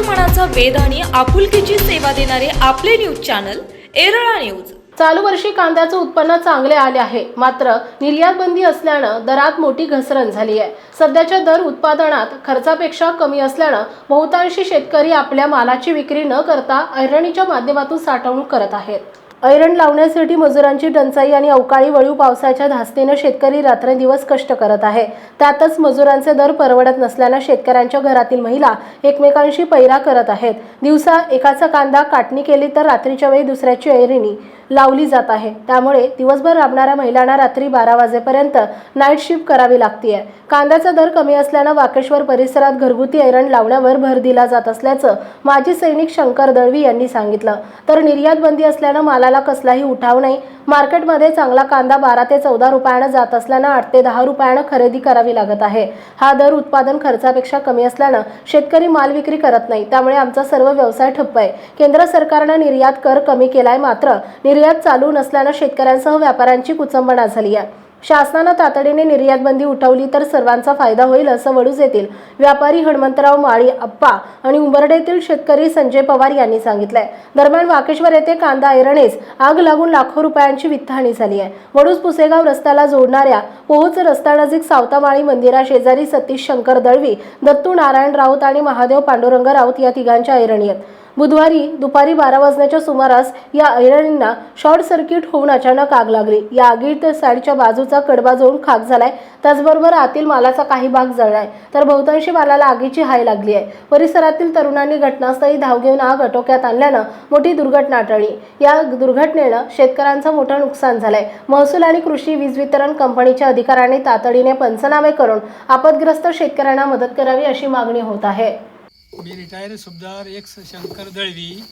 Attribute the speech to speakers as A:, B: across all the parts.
A: मनाचा वेध आणि आपुलकीची सेवा देणारे आपले न्यूज चॅनल एरळा न्यूज.
B: चालू वर्षी कांद्याचं उत्पन्न चांगले आले आहे. मात्र निर्यात बंदी असल्यानं दरात मोठी घसरण झाली आहे. सध्याच्या दर उत्पादनात खर्चापेक्षा कमी असल्यानं बहुतांशी शेतकरी आपल्या मालाची विक्री न करता ऐरणीच्या माध्यमातून साठवणूक करत आहेत. ऐरण लावण्यासाठी मजुरांची टंचाई आणि अवकाळी वळीव पावसाच्या धास्तीनं शेतकरी रात्रंदिवस कष्ट करत आहे. त्यातच मजुरांचे दर परवडत नसल्यानं शेतकऱ्यांच्या घरातील महिला एकमेकांशी पैरा करत आहेत. दिवसा एकाचा कांदा काटणी केली तर रात्रीच्या वेळी दुसऱ्याची ऐरिणी लावली जात आहे. त्यामुळे दिवसभर राबणाऱ्या महिलांना रात्री बारा वाजेपर्यंत नाईट शिफ्ट करावी लागतीये. कांद्याचा दर कमी असल्यानं वाकेश्वर परिसरात घरगुती ऐरण लावण्यावर भर दिला जात असल्याचं माजी सैनिक शंकर दळवी यांनी सांगितलं. तर निर्यात बंदी असल्यानं कांद्याला कसलाही उठाव नाही. मार्केटमध्ये चांगला कांदा बारा ते चौदा रुपयानं जात असल्यानं आठ ते दहा रुपयानं खरेदी करावी लागत आहे. हा दर उत्पादन खर्चापेक्षा कमी असल्यानं शेतकरी माल विक्री करत नाही. त्यामुळे आमचा सर्व व्यवसाय ठप्प आहे. केंद्र सरकारनं निर्यात कर कमी केलाय मात्र निर्यात चालू नसल्यानं शेतकऱ्यांसह व्यापाऱ्यांची कुचंबणा झाली आहे. शासनानं तातडीने निर्यात बंदी उठवली तर सर्वांचा फायदा होईल असं वडूज येथील व्यापारी हनुमंतराव माळी अप्पा आणि उंबरडेतील शेतकरी संजय पवार यांनी सांगितलंय. दरम्यान वाकेश्वर येथे कांदा ऐरणेस आग लागून लाखो रुपयांची वित्तहानी झाली आहे. वडूज पुसेगाव रस्त्याला जोडणाऱ्या पोहोच रस्त्यानजीक सावतामाळी मंदिरा शेजारी सतीश शंकर दळवी दत्तू नारायण राऊत आणि महादेव पांडुरंग राऊत या तिघांच्या ऐरणी आहेत. बुधवारी दुपारी बारा वाजण्याच्या सुमारास या ऐरणींना शॉर्ट सर्किट होऊन अचानक आग लागली. या आगीत साईडच्या बाजूचा कडबा जळून खाक झालाय. त्याचबरोबर आतील मालाचा काही भाग जळलाय. तर बहुतांशी मालाला आगीची हाय लागली आहे. परिसरातील तरुणांनी घटनास्थळी धाव घेऊन आग आटोक्यात आणल्यानं मोठी दुर्घटना टळली या दुर्घटनेनं शेतकऱ्यांचं मोठं नुकसान झालंय. महसूल आणि कृषी वीज वितरण कंपनीच्या अधिकाऱ्यांनी तातडीने पंचनामे करून आपदग्रस्त शेतकऱ्यांना मदत करावी अशी मागणी होत आहे.
C: मी रिटायर सुभदार एक्स शंकर दळवी.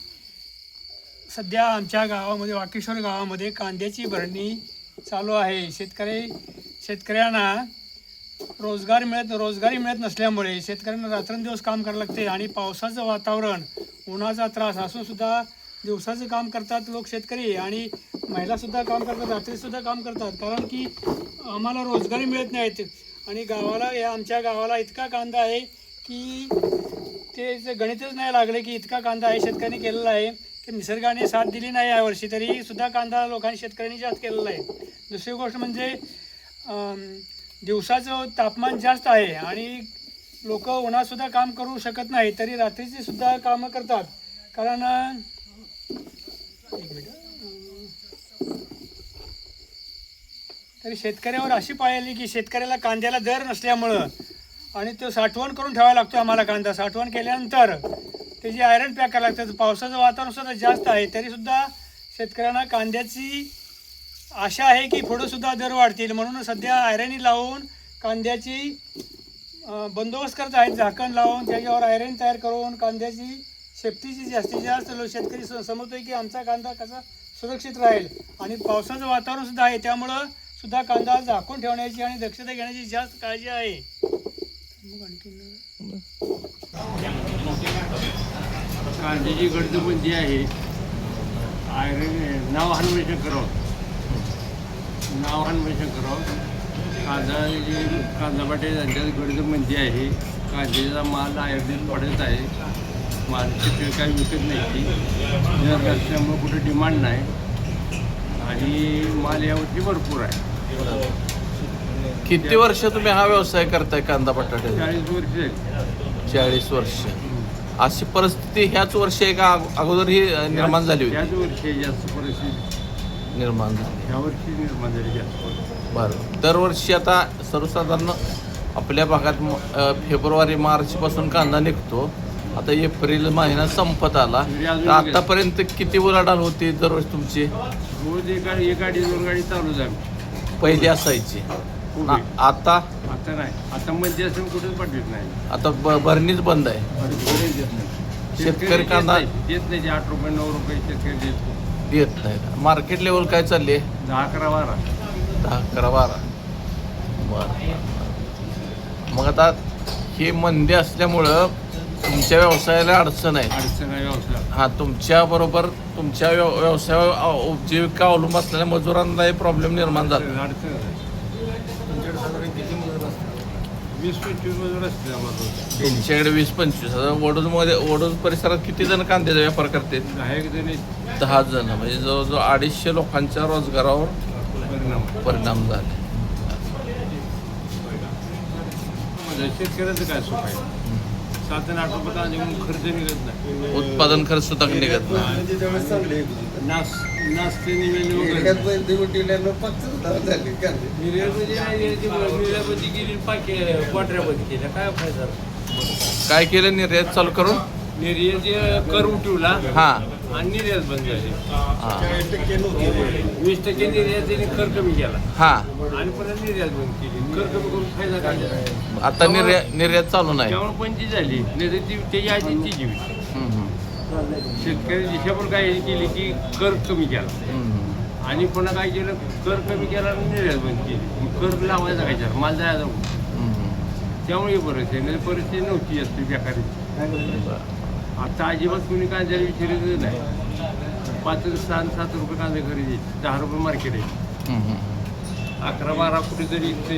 C: सध्या आमच्या गावामध्ये वाकेश्वर गावामध्ये कांद्याची भरणी चालू आहे. शेतकरी शेतकऱ्यांना रोजगार मिळत रोजगारी मिळत नसल्यामुळे शेतकऱ्यांना रात्रंदिवस काम करायला लागते आणि पावसाचं वातावरण उन्हाचा त्रास असूनसुद्धा दिवसाचं काम करतात लोक शेतकरी आणि महिलासुद्धा काम करतात रात्रीसुद्धा काम करतात. कारण की आम्हाला रोजगारी मिळत नाहीत. आणि गावाला या आमच्या गावाला इतका कांदा आहे की ते गणितच नाही लागले की इतका कांदा आहे शेतकऱ्यांनी केलेला आहे की निसर्गाने साथ दिली नाही यावर्षी तरी सुद्धा कांदा लोकांनी शेतकऱ्यांनी जास्त केलेला आहे. दुसरी गोष्ट म्हणजे दिवसाचं तापमान जास्त आहे आणि लोक उन्हातसुद्धा काम करू शकत नाही तरी रात्रीची सुद्धा कामं करतात. कारण एक मिनिट तरी शेतकऱ्यावर अशी पाळली की शेतकऱ्याला कांद्याला दर नसल्यामुळं आणि तो साठवण करून ठेवायला लागतो आम्हाला कांदा साठवण केल्यानंतर त्याची आयरन पॅक करायला लागतं पावसाचं वातावरण सुद्धा जास्त आहे. तरीसुद्धा शेतकऱ्यांना कांद्याची आशा आहे की पुढंसुद्धा दर वाढतील. म्हणून सध्या आयरनी लावून कांद्याची बंदोबस्त करत आहेत झाकण लावून त्याच्यावर आयरन तयार करून कांद्याची सेफ्टीची जास्तीत जास्त लो- शेतकरी स- आहे की आमचा कांदा कसा सुरक्षित राहील. आणि पावसाचं वातावरण सुद्धा आहे त्यामुळं सुद्धा कांदा झाकून ठेवण्याची आणि दक्षता घेण्याची जास्त काळजी आहे. मग आणखीन
D: कांद्याची आहे. आयरन नाव हनुमान करावं नाव हनुमान कांदा जे कांदा पाटे त्यांच्यात गडजबंदी आहे. कांद्याचा माल आयर्न वाढत आहे. माल शेतकरी काही विकत नाही ती. जर असल्यामुळे कुठे डिमांड नाही. आणि माल यावरती भरपूर आहे.
E: किती वर्ष तुम्ही हा व्यवसाय करताय कांदा बटाटे?
D: चाळीस वर्ष.
E: चाळीस वर्ष. अशी परिस्थिती ह्याच वर्षी आहे का अग- अगोदर ही अ, निर्माण झाली होती.
D: याच वर्षी जास्त परिस्थिती.
E: निर्माण झाली.
D: ह्या वर्षी निर्माण झाली जास्त
E: बरं. दरवर्षी आता सर्वसाधारण आपल्या भागात म- अ, फेब्रुवारी मार्चपासून कांदा निघतो. आता एप्रिल महिना संपत आला. तर आतापर्यंत किती उलाढाल होती दरवर्षी तुमची?
D: रोज एक एक गाडी दोन गाडी चालूच आहे
E: पहिली असायची. आता?
D: आता नाही. आता मध्ये असून कुठेच पाठवत नाही.
E: आता ब भरणीच बंद आहे.
D: देत नाही.
E: शेतकरी
D: देत नाही. देत नाही ते आठ रुपये नऊ रुपये शेतकरी देत नाही.
E: देत नाही. मार्केट लेवल काय चालली आहे?
D: दहा अकरा बारा.
E: दहा अकरा बारा. बरं. मग आता ही मंदी असल्यामुळं तुमच्या व्यवसायाला अडचण आहे.
D: अडचण आहे व्यवसाय
E: हा तुमच्या बरोबर तुमच्या व्यव व्यवसायावर अव- उपजीविका अवलंबून असलेल्या मजुरांनाही प्रॉब्लेम निर्माण झाला.
D: अडचण आहे. वीस पंचवीसमध्ये आम्हाला.
E: वीस पंचवीस. आता वडूजमध्ये वडूज परिसरात किती जण कांद्याचा व्यापार करतात?
D: दहा एक जणी
E: दहा जण. म्हणजे जवळजवळ अडीचशे लोकांच्या रोजगारावर
D: परिणाम.
E: परिणाम झाले.
D: म्हणजे शेतकऱ्याचं काय सुख आहे? सात आणि आठ रुपये खर्च निघत नाही.
E: उत्पादन खर्च सुद्धा निघत नाही.
D: नास निघाले केली पाकी क्वाटऱ्यामध्ये केल्या काय फायदा?
E: काय केलं निर्यात चालू करून?
D: निर्यात कर उठवला
E: हा.
D: आणि निर्यात बंद झाली.
E: हा.
D: वीस टक्के निर्यात त्यांनी कर कमी केला.
E: हा.
D: आणि परत निर्यात बंद केली. कर कमी करून फायदा काय झाला?
E: आता निर्यात निर्यात चालू नाही.
D: त्यामुळे पंचवीस झाली. नाही तर ती त्याची आधी ती
E: हम्म,
D: शेतकरी दिशाभर काय केली की कर कमी केला. आणि पुन्हा काय केलं? कर कमी केला आणि निर्यात बंद केली. कर लावायचा काय त्याला? माल जायचा. त्यामुळे ही परिस्थिती परिस्थिती नव्हती असते बेकारी आता अजिबात कोणी कांद्याला विचारायचं नाही. पाच सहा सात रुपये कांदे खरेदी दहा रुपये मार्केट आहे. अकरा बारा इथे वीस.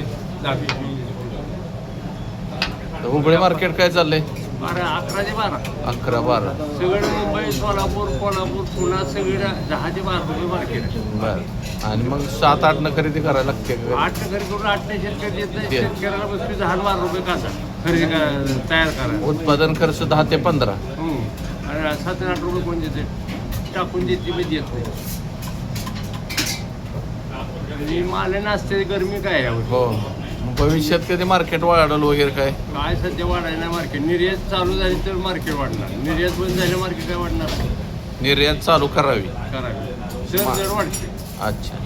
E: तर हुबळी मार्केट काय चाललंय?
D: बारा अकरा ते बारा.
E: अकरा बारा.
D: सगळं मुंबई सोलापूर कोल्हापूर पुन्हा सगळी दहा ते बारा रुपये मार्केट आहे.
E: बर. आणि मग सात आठ न खरेदी करायला लागते?
D: आठ घरी करून आठ नाही शेतकरी देत नाही. शेतकऱ्याला बसली दहा बारा रुपये काचा खरेदी तयार करा
E: उत्पादन खर्च दहा ते पंधरा.
D: आणि सात आठ रुपये कोण देते? टाकून देते मी देत नाही. माल नसते गरमी काय यावर?
E: हो. मग भविष्यात कधी मार्केट वाढल वगैरे काय?
D: काय सध्या वाढायला नाही मार्केट निर्यात चालू झाली तर मार्केट वाढणार. निर्यात बंद झालं मार्केट काय वाढणार?
E: निर्यात चालू करावी.
D: करावी. सर दर वाढते.
E: अच्छा.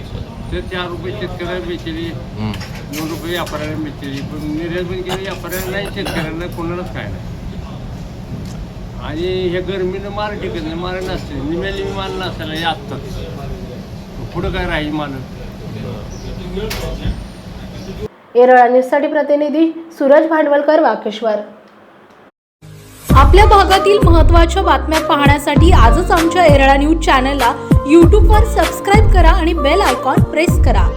D: तर चार रुपये शेतकऱ्याला बेचली
E: हम्म.
D: दोन रुपये व्यापाऱ्याला बेचली पण निर्यात बंद केली व्यापाऱ्याला नाही शेतकऱ्याला कोणालाच काय नाही. आणि हे गरमीनं माल टिकत नाही माल नसते निम्याली माल नसायला हे आत्ताच. पुढं काय राहील माल
B: येरळा न्यूजसाठी प्रतिनिधी सूरज भांडवलकर वाकेश्वर.
A: आपल्या भागातील महत्त्वाच्या बातम्या पाहण्यासाठी आजच आमच्या एरळा न्यूज चॅनलला यूट्यूबवर सबस्क्राईब करा आणि बेल आयकॉन प्रेस करा.